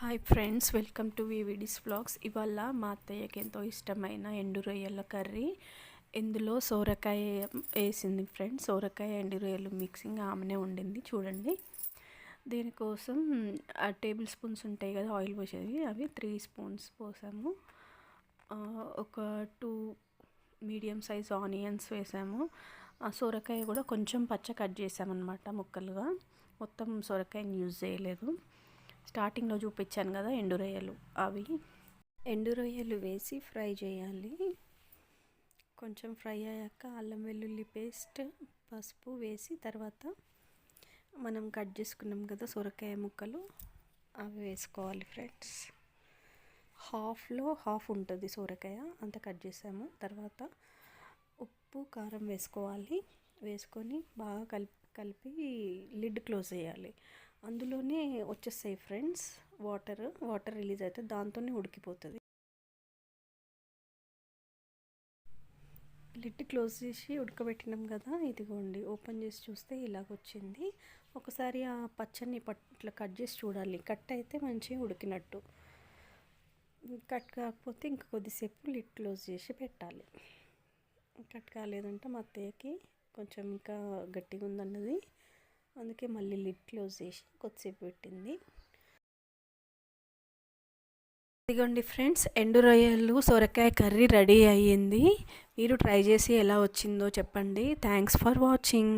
Hi friends welcome to వివిడిస్ blogs. ఇవాళ మా అత్తయ్యకి ఎంతో ఇష్టమైన ఎండు రొయ్యల కర్రీ. ఇందులో సోరకాయ వేసింది ఫ్రెండ్స్. సోరకాయ ఎండు రొయ్యలు మిక్సింగ్ ఆమెనే ఉండింది చూడండి. దీనికోసం టేబుల్ స్పూన్స్ ఉంటాయి కదా ఆయిల్ పోసేవి అవి త్రీ స్పూన్స్ పోసాము. ఒక టూ మీడియం సైజ్ ఆనియన్స్ వేసాము. ఆ సొరకాయ కూడా కొంచెం పచ్చ కట్ చేసామన్నమాట ముక్కలుగా. మొత్తం సొరకాయని యూజ్ చేయలేదు. స్టార్టింగ్లో చూపించాను కదా ఎండు రొయ్యలు అవి. ఎండు రొయ్యలు వేసి ఫ్రై చేయాలి. కొంచెం ఫ్రై అయ్యాక అల్లం వెల్లుల్లి పేస్ట్ పసుపు వేసి తర్వాత మనం కట్ చేసుకున్నాం కదా సొరకాయ ముక్కలు అవి వేసుకోవాలి ఫ్రెండ్స్. హాఫ్లో హాఫ్ ఉంటుంది సొరకాయ అంత కట్ చేసాము. తర్వాత ఉప్పు కారం వేసుకోవాలి. వేసుకొని బాగా కలిపి కలిపి లిడ్ క్లోజ్ చేయాలి. అందులోనే వచ్చేస్తాయి ఫ్రెండ్స్. వాటర్ వాటర్ రిలీజ్ అయితే దాంతోనే ఉడికిపోతుంది. లిడ్ క్లోజ్ చేసి ఉడకబెట్టినాం కదా ఇదిగోండి. ఓపెన్ చేసి చూస్తే ఇలాగ వచ్చింది ఒకసారి ఆ పచ్చని పట్ల కట్ చేసి చూడాలి. కట్ అయితే మంచిగా ఉడికినట్టు. కట్ కాకపోతే ఇంక కొద్దిసేపు లిడ్ క్లోజ్ చేసి పెట్టాలి. కట్ కాలేదంటే మా అత్తయ్యకి కొంచెం ఇంకా గట్టిగా ఉందన్నది అందుకే మళ్ళీ లిడ్ క్లోజ్ చేసి కొద్దిసేపు పెట్టింది. ఇదిగోండి ఫ్రెండ్స్ ఎండు రొయ్యలు సొరకాయ కర్రీ రెడీ అయ్యింది. మీరు ట్రై చేసి ఎలా వచ్చిందో చెప్పండి. Thanks for watching